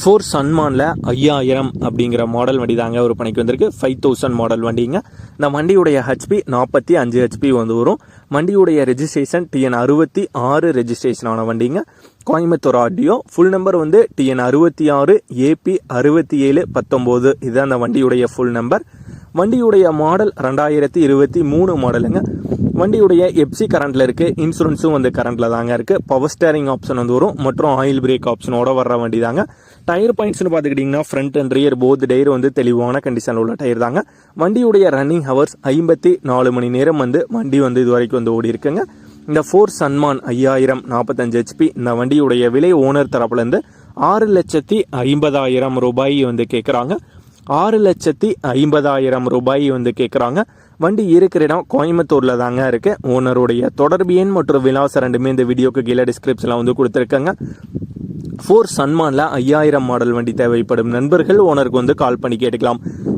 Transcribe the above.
Four சன்மானில் ஐயாயிரம் அப்படிங்கிற model வண்டி தாங்க ஒரு பணிக்கு வந்திருக்கு. ஃபைவ் தௌசண்ட் மாடல் வண்டிங்க. இந்த வண்டியுடைய ஹெச்பி நாற்பத்தி அஞ்சு ஹெச்பி வந்து வரும். வண்டியுடைய ரெஜிஸ்ட்ரேஷன் டிஎன் அறுபத்தி ஆறு ரெஜிஸ்ட்ரேஷன் ஆன வண்டிங்க. கோயம்புத்தூர் ஆடியோ ஃபுல் நம்பர் வந்து டிஎன் அறுபத்தி ஆறு ஏபி அறுபத்தி ஏழு பத்தொம்போது இதுதான் அந்த வண்டியுடைய ஃபுல் நம்பர் வண்டியுடைய மாடல் ரெண்டாயிரத்தி இருபத்தி மூணு மாடலுங்க வண்டியுடைய எப்சி கரண்ட்ல இருக்கு. இன்சூரன்ஸும் வந்து கரண்ட்ல தாங்க இருக்கு. பவர் ஸ்டேரிங் ஆப்ஷன் வந்து வரும். மற்றும் ஆயில் பிரேக் ஆப்ஷனோட வர்ற வண்டி தாங்க. டயர் பாயிண்ட்ஸ்னு பார்த்துக்கிட்டிங்கன்னா front and rear both tyre வந்து தெளிவான கண்டிஷனில் உள்ள டயர் தாங்க. வண்டியுடைய ரன்னிங் ஹவர்ஸ் ஐம்பத்தி நாலு மணி நேரம் வந்து வண்டி வந்து இது வரைக்கும் வந்து ஓடி இருக்குங்க. இந்த ஃபோர் சன்மான் ஐயாயிரம் நாற்பத்தஞ்சு ஹெச்பி இந்த வண்டியுடைய விலை ஓனர் தரப்புலேருந்து ஆறு லட்சத்தி ஐம்பதாயிரம் ரூபாய் வந்து கேட்குறாங்க ஆறு லட்சத்தி ஐம்பதாயிரம் ரூபாய் வந்து கேட்குறாங்க வண்டி இருக்கிற இடம் கோயம்புத்தூரில் தாங்க இருக்குது ஓனருடைய தொடர்பு எண் மற்றும் விலாசம் ரெண்டுமே இந்த வீடியோக்கு கீழே டிஸ்கிரிப்ஷனில் வந்து கொடுத்துருக்காங்க. ஃபோர் சன்மானில் ஐயாயிரம் மாடல் வண்டி தேவைப்படும் நண்பர்கள் ஓனருக்கு வந்து கால் பண்ணி கேட்டுக்கலாம்.